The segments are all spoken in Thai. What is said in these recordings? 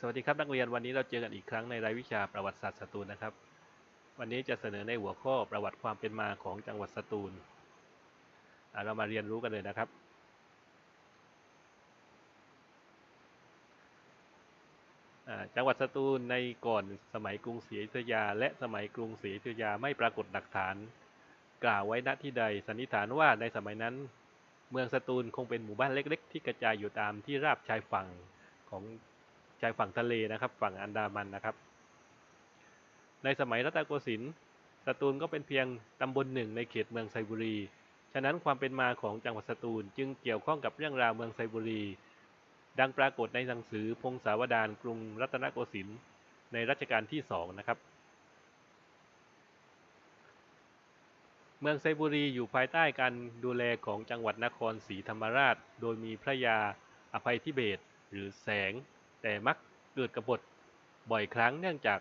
สวัสดีครับนักเรียนวันนี้เราเจอกันอีกครั้งในรายวิชาประวัติศาสตร์สตูลนะครับ วันนี้จะเสนอในหัวข้อประวัติความเป็นมาของจังหวัดสตูลเรามาเรียนรู้กันเลยนะครับ จังหวัดสตูลในก่อนสมัยกรุงศรีอยุธยา และสมัยกรุงศรีอยุธยาไม่ปรากฏหลักฐาน กล่าวไว้ณที่ใดสันนิษฐานว่าในสมัยนั้น เมืองสตูลคงเป็นหมู่บ้านเล็ก ๆ ที่กระจายอยู่ตามที่ราบชายฝั่งของ ชายฝั่งทะเลนะครับ ฝั่งอันดามันนะครับ ในสมัยรัตนโกสินทร์สตูลก็เป็นเพียงตำบลหนึ่งในเขตเมืองไซบุรี ฉะนั้นความเป็นมาของจังหวัดสตูลจึงเกี่ยวข้องกับเรื่องราวเมืองไซบุรี ดังปรากฏในหนังสือพงศาวดารกรุงรัตนโกสินทร์ในรัชกาลที่สองนะครับ เมืองไซบุรีอยู่ภายใต้การดูแลของจังหวัดนครศรีธรรมราช โดยมีพระยาอภัยทิเบศหรือแสง แต่มักเกิดกบฏบ่อยครั้งเนื่องจาก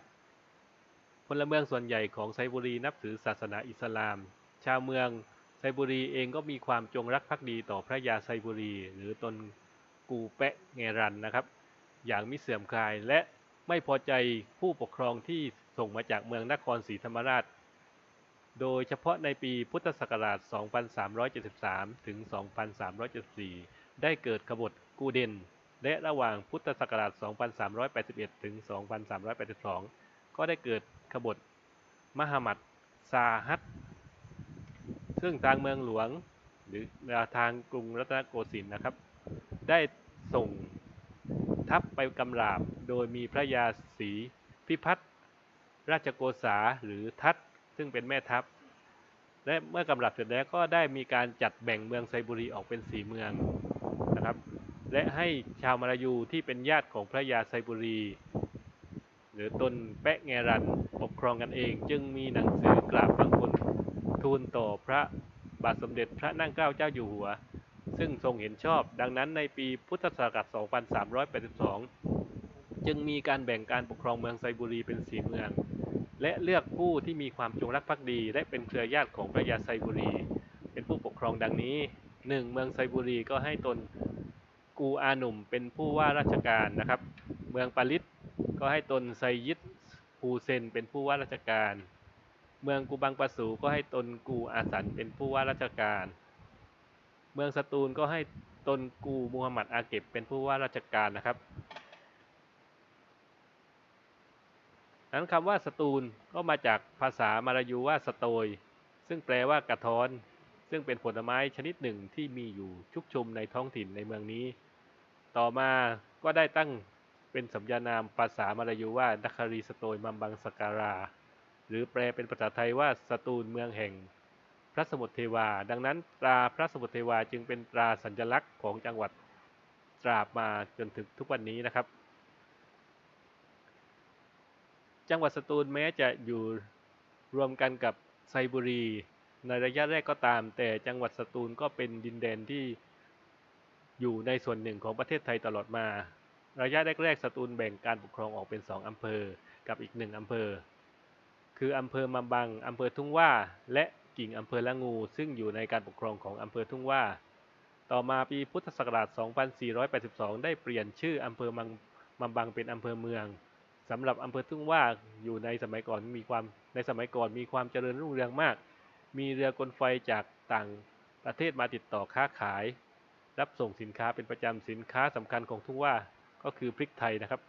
พลเมืองส่วนใหญ่ของไซบุรีนับถือศาสนาอิสลาม ชาวเมืองไซบุรีเองก็มีความจงรักภักดีต่อพระยาไซบุรี หรือตนกูแปะเงรันนะครับ อย่างมิเสื่อมคลายและไม่พอใจผู้ปกครองที่ส่งมาจากเมืองนครศรีธรรมราช โดยเฉพาะในปีพุทธศักราช 2373 ถึง 2374 ได้เกิดขบฏกูเดน และระหว่างพุทธศักราช 2381 ถึง 2382 ก็ได้เกิดขบฏมหมัดซาฮัตซึ่งทางเมืองหลวงหรือทางกรุงรัตนโกสินทร์นะครับ ได้ส่งทัพไปกำราบโดยมีพระยาศรีพิพัฒน์ราชโกษาหรือทัตซึ่งเป็นแม่ทัพ และเมื่อกำราบเสร็จแล้วก็ได้มีการจัดแบ่งเมืองไซบุรีออกเป็นสีเมืองนะครับ และให้ชาวมาลายูที่เป็นญาติของพระยาไซบุรี หรือตนแปะแงรันปกครองกันเอง จึงมีหนังสือกราบบังคลทูลต่อพระบาทสมเด็จพระนั่งเกล้าเจ้าอยู่หัว ซึ่งทรงเห็นชอบ ดังนั้นในปีพุทธศักราช 2382 จึงมีการแบ่งการปกครองเมืองไซบุรีเป็นสีเมือง และเลือกผู้ที่มีความจงรักภักดี และเป็นเครือญาติของพระยาไซบุรี เป็นผู้ปกครองดังนี้ 1. เมืองไซบุรีก็ให้ตน กูอาหนุ่มเป็นผู้ว่าราชการนะครับ เมืองปาลิตก็ให้ตนไซยิดฮูเซนเป็นผู้ว่าราชการ เมืองกูบังปะสูก็ให้ตนกูอาสันเป็นผู้ว่าราชการ เมืองสตูลก็ให้ตนกูมูฮัมหมัดอาเก็บเป็นผู้ว่าราชการนะครับนั้นคำว่าสตูลก็มาจากภาษามาลายูว่าสโตย ซึ่งแปลว่ากระท้อน ซึ่งเป็นผลไม้ชนิดหนึ่งที่มีอยู่ชุกชุมในท้องถิ่นในเมืองนี้ ต่อมาก็ได้ตั้งเป็นสัญญานามภาษามาลายูว่าดัคารีสโตยมัมบังสการา หรือแปลเป็นภาษาไทยว่าสตูลเมืองแห่ง พระสมุทรเทวา ดังนั้นตราพระสมุทรเทวาจึงเป็นตราสัญลักษณ์ของจังหวัดตราบมาจนถึงทุกวันนี้นะครับ จังหวัดสตูลแม้จะอยู่รวมกันกับไซบุรี ในระยะแรกก็ตาม แต่จังหวัดสตูลก็เป็นดินแดนที่อยู่ในส่วนหนึ่งของประเทศไทยตลอดมา ระยะแรกๆสตูลแบ่งการปกครองออกเป็นสองอำเภอ กับอีกหนึ่งอำเภอ คืออำเภอมัมบังอำเภอทุ่งว่า และกิ่งอำเภอละงู ซึ่งอยู่ในการปกครองของอำเภอทุ่งว่า ต่อมาปีพุทธศักราช 2482 ได้เปลี่ยนชื่ออำเภอมังมัมบังเป็นอำเภอเมืองสำหรับอำเภอทุ่งว่าอยู่ในสมัยก่อนมีความในสมัยก่อนมีความเจริญรุ่งเรืองมาก มีเรือกลไฟจากต่างประเทศมาติดต่อค้าขาย รับส่งสินค้าเป็นประจำสินค้าสำคัญของทุ่งว่าก็คือพริกไทยนะครับ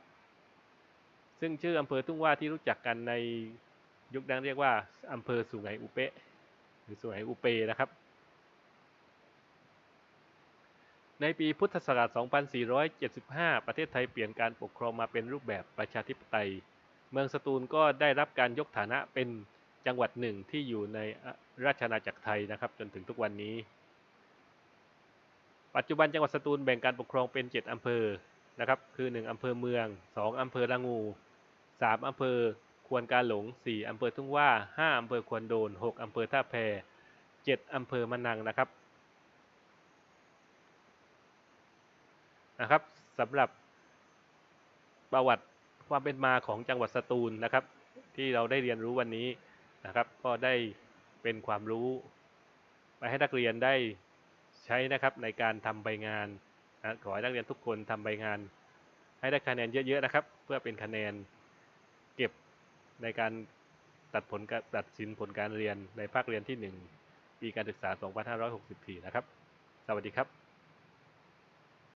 ซึ่งชื่ออำเภอทุ่งว่าที่รู้จักกันในยุคนั้นเรียกว่าอำเภอสุไหงอุเปะหรือสุไหงอุเปนะครับ ในปีพุทธศักราช 2475 ประเทศไทยเปลี่ยนการปกครองมาเป็นรูปแบบประชาธิปไตย เมืองสตูลก็ได้รับการยกฐานะเป็นจังหวัดหนึ่งที่อยู่ใน ราชอาณาจักรไทยนะครับ จนถึงทุกวันนี้ ปัจจุบันจังหวัดสตูลแบ่งการปกครองเป็น 7 อำเภอนะครับ คือ 1 อำเภอเมือง 2 อำเภอละงู 3 อำเภอควนกาหลง 4 อำเภอทุ่งว่า 5 อำเภอควนโดน 6 อำเภอท่าแพ 7 อำเภอมะนังนะครับนะครับสำหรับประวัติความเป็นมาของจังหวัดสตูลนะครับ ที่เราได้เรียนรู้วันนี้นะครับ ก็ได้ เป็นความรู้ ไปให้นักเรียนได้ใช้นะครับในการทำใบงานนะขอให้นักเรียนทุกคนทำใบงาน ให้ได้คะแนนเยอะๆนะครับ เพื่อเป็นคะแนนเก็บในการตัดผลตัดสินผลการเรียนในภาคเรียนที่ 1 ปีการศึกษา 2564 นะครับ สวัสดีครับ